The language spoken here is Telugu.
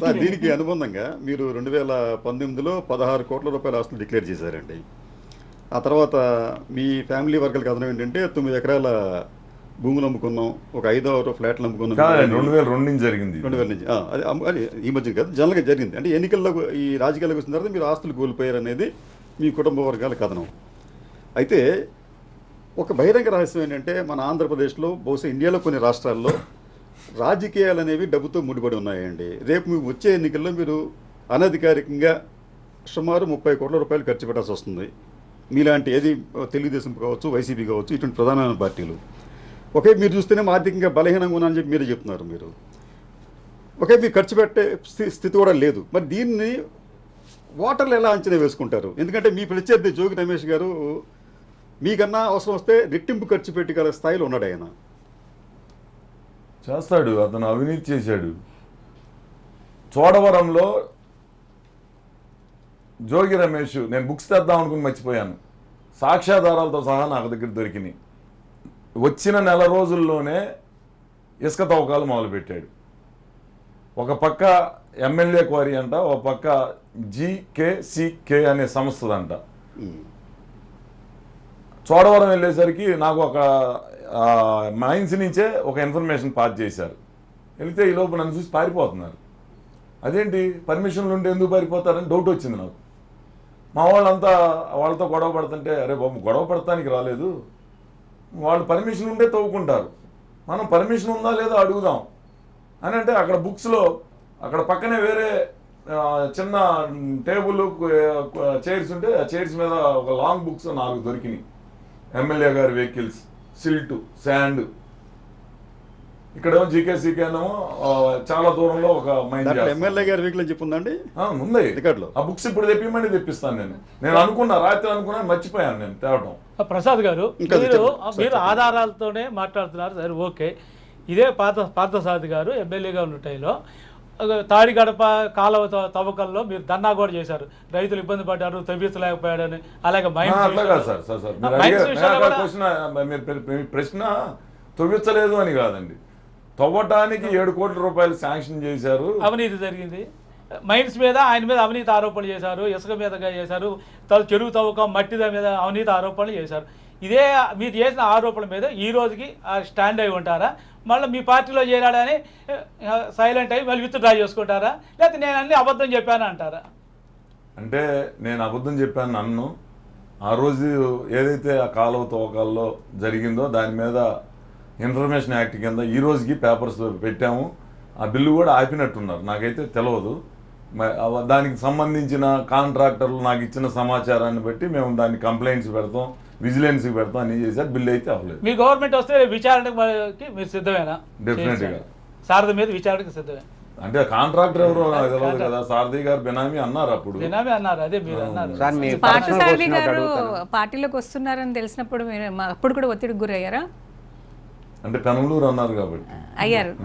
సార్ దీనికి అనుబంధంగా మీరు రెండు వేల పంతొమ్మిదిలో పదహారు కోట్ల రూపాయల ఆస్తులు డిక్లేర్ చేశారండి. ఆ తర్వాత మీ ఫ్యామిలీ వర్గాల కథనం ఏంటంటే తొమ్మిది ఎకరాల భూములు అమ్ముకున్నాం ఒక ఐదో ఆరో ఫ్లాట్లు అమ్ముకున్నాం. రెండు వేల రెండు నుంచి జరిగింది. రెండు వేల నుంచి. అది అది ఈ మధ్య కాదు జనరల్గా జరిగింది. అంటే ఎన్నికల్లో ఈ రాజకీయాలకు వచ్చిన తర్వాత మీరు ఆస్తులు కోల్పోయారు అనేది మీ కుటుంబ వర్గాల కథనం. అయితే ఒక బహిరంగ రహస్యం ఏంటంటే మన ఆంధ్రప్రదేశ్లో బహుశా ఇండియాలో కొన్ని రాష్ట్రాల్లో రాజకీయాలు అనేవి డబ్బుతో ముడిపడి ఉన్నాయండి. రేపు మీకు వచ్చే ఎన్నికల్లో మీరు అనధికారికంగా సుమారు ముప్పై కోట్ల రూపాయలు ఖర్చు పెట్టాల్సి వస్తుంది. మీలాంటి ఏది తెలుగుదేశం కావచ్చు వైసీపీ కావచ్చు ఇటువంటి ప్రధానమైన పార్టీలు. ఒకే మీరు చూస్తేనే ఆర్థికంగా బలహీనంగా ఉన్నారని చెప్పి మీరే చెప్తున్నారు మీరు. ఒకే మీరు ఖర్చు పెట్టే స్థి- స్థితి కూడా లేదు. మరి దీన్ని ఓటర్లు ఎలా అంచనా వేసుకుంటారు? ఎందుకంటే మీ ప్రత్యర్థి జోగి రమేష్ గారు మీకన్నా అవసరం వస్తే రెట్టింపు ఖర్చు పెట్టగల స్థాయిలో ఉన్నాడు ఆయన. చేస్తాడు అతను అవినీతి చేశాడు. చోడవరంలో జోగి రమేష్ నేను బుక్స్ తెద్దాం అనుకుని మర్చిపోయాను. సాక్ష్యాధారాలతో సహా నాకు దగ్గర దొరికినాయి. వచ్చిన నెల రోజుల్లోనే ఇసుక తవ్వకాలు మొదలుపెట్టాడు. ఒక పక్క ఎమ్మెల్యే క్వారీ అంట ఒక పక్క జీకేసీకే అనే సంస్థదంట. చోడవరం వెళ్ళేసరికి నాకు ఒక మైన్స్ నుంచే ఒక ఇన్ఫర్మేషన్ పాస్ చేశారు. వెళితే ఈ లోపు నన్ను చూసి పారిపోతున్నారు. అదేంటి? పర్మిషన్లు ఉంటే ఎందుకు పారిపోతారని డౌట్ వచ్చింది నాకు. మా వాళ్ళంతా వాళ్ళతో గొడవ పడుతుంటే అరే బాబు గొడవ పడటానికి రాలేదు. వాళ్ళు పర్మిషన్ ఉంటే తవ్వుకుంటారు. మనం పర్మిషన్ ఉందా లేదా అడుగుదాం. అని అంటే అక్కడ బుక్స్లో అక్కడ పక్కనే వేరే చిన్న టేబుల్ చైర్స్ ఉంటే ఆ చైర్స్ మీద ఒక లాంగ్ బుక్స్ నాలుగు దొరికినాయి. ఎమ్మెల్యే గారి వెహికల్స్ సిల్ట్ శాండ్. ఇక్కడేమో జీకేసీకి ఏమో చాలా దూరంలో ఒక మైండ్ ఎమ్మెల్యే గారి వెహికల్ అని చెప్పుందండి ఉంది. రికార్డులో. ఆ బుక్స్ ఇప్పుడు తెప్పిమని తెప్పిస్తాను నేను. నేను అనుకున్నా రాత్రి అనుకున్నా మర్చిపోయాను నేను తేవటం. ఆ, ప్రసాద్ గారు మీరు ఆధారాలతోనే మాట్లాడుతున్నారు సరే ఓకే. ఇదే పాత పార్థసారథి గారు ఎమ్మెల్యేగా ఉన్న టైంలో. తాడి గడప కాలువ త- తవ్వకంలో మీరు ధర్నా కూడా చేశారు. రైతులు ఇబ్బంది పడ్డారు తవ్వించలేకపోయాడని అలాగే ప్రశ్న తవ్వించలేదు అని కాదండి. తవ్వటానికి ఏడు కోట్ల రూపాయలు శాంక్షన్ చేశారు. అవినీతి జరిగింది. మైన్స్ మీద ఆయన మీద అవినీతి ఆరోపణలు చేశారు ఇసుక మీదగా చేశారు చెరువు తవ్వకం మట్టి దాని మీద అవినీతి ఆరోపణలు చేశారు. ఇదే మీరు చేసిన ఆరోపణల మీద ఈ రోజుకి స్టాండ్ అయి ఉంటారా? మళ్ళీ మీ పార్టీలో చేరాడని సైలెంట్ అయ్యి మళ్ళీ విత్ డ్రా చేసుకుంటారా? లేకపోతే నేను అన్ని అబద్ధం చెప్పాను అంటారా? అంటే నేను అబద్ధం చెప్పాను నన్ను. ఆ రోజు ఏదైతే ఆ కాలువ తవ్వకాల్లో జరిగిందో దాని మీద ఇన్ఫర్మేషన్ యాక్ట్ కింద ఈ రోజుకి పేపర్స్ పెట్టాము. ఆ బిల్లు కూడా ఆపినట్టున్నారు. నాకైతే తెలియదు దానికి సంబంధించిన కాంట్రాక్టర్లు నాకు ఇచ్చిన సమాచారాన్ని బట్టి మేము దాన్ని కంప్లైంట్స్ పెడతాం. విజిలెన్స్కి పెడతాం అన్ని చేశారు బిల్లు అయితే అవ్వలేదు. మీ గవర్నమెంట్ వస్తే విచారణకి మీరు సిద్ధమేనా? Definitely గా. శారద మీద విచారణకి సిద్ధమే. అంటే కాంట్రాక్టర్ ఎవరో తెలియదు కదా సారథి గారు బినామీ అన్నారు అప్పుడు. దినామే అన్నారు అదే మీరు అన్నారు. పార్థసారథి గారు. పార్టీలోకి వస్తున్నారని తెలిసినప్పుడు మీరు మా- అప్పుడు కూడా ఒత్తిడికి గురయ్యారా? అంటే పెనంలూరు అన్నారు కాబట్టి. అయ్యారు.